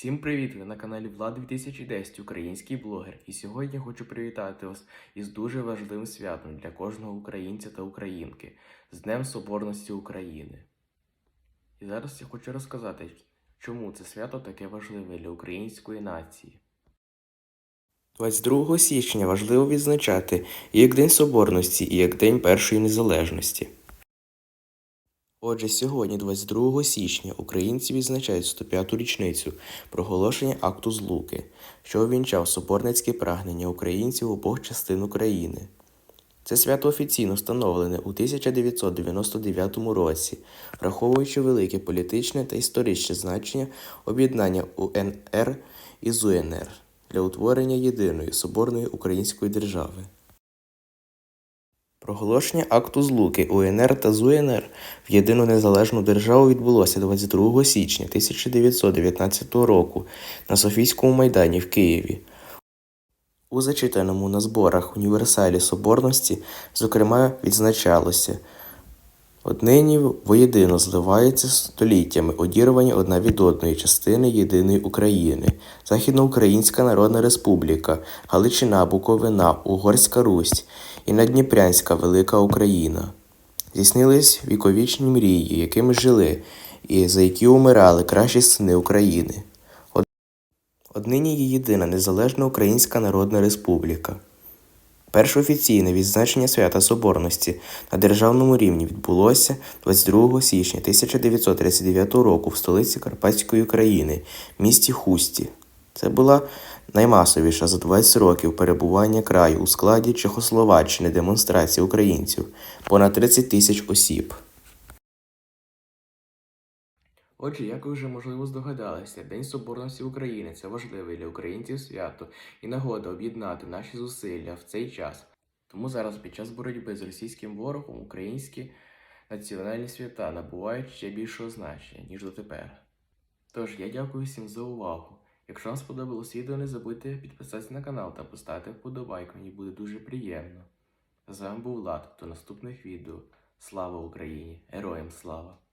Всім привіт! Ви на каналі Влад 2010, український блогер. І сьогодні я хочу привітати вас із дуже важливим святом для кожного українця та українки з Днем Соборності України. І зараз я хочу розказати, чому це свято таке важливе для української нації. 22 січня важливо відзначати і як День Соборності, і як День Першої Незалежності. Отже, сьогодні, 22 січня, українці відзначають 105-ту річницю проголошення акту Злуки, що увінчав соборницьке прагнення українців обох частин України. Це свято офіційно встановлене у 1999 році, враховуючи велике політичне та історичне значення об'єднання УНР і ЗУНР для утворення єдиної соборної української держави. Проголошення акту Злуки УНР та ЗУНР в єдину незалежну державу відбулося 22 січня 1919 року на Софійському майдані в Києві. У зачитаному на зборах універсалі Соборності, зокрема, відзначалося Однині воєдино зливаються століттями одірвані одна від одної частини єдиної України, Західноукраїнська Народна Республіка, Галичина, Буковина, Угорська Русь і Надніпрянська Велика Україна. Здійснились віковічні мрії, якими жили, і за які умирали кращі сини України. Однині є єдина незалежна Українська Народна Республіка. Перше офіційне відзначення свята Соборності на державному рівні відбулося 22 січня 1939 року в столиці Карпатської країни, місті Хусті. Це була наймасовіша за 20 років перебування краю у складі Чехословаччини демонстрації українців понад 30 тисяч осіб. Отже, як ви вже можливо здогадалися, День Соборності України це важливе для українців свято і нагода об'єднати наші зусилля в цей час. Тому зараз під час боротьби з російським ворогом українські національні свята набувають ще більшого значення, ніж дотепер. Тож я дякую всім за увагу. Якщо вам сподобалось відео, не забудьте підписатися на канал та поставити вподобайку, мені буде дуже приємно. З вами був Влад, до наступних відео. Слава Україні! Героям слава!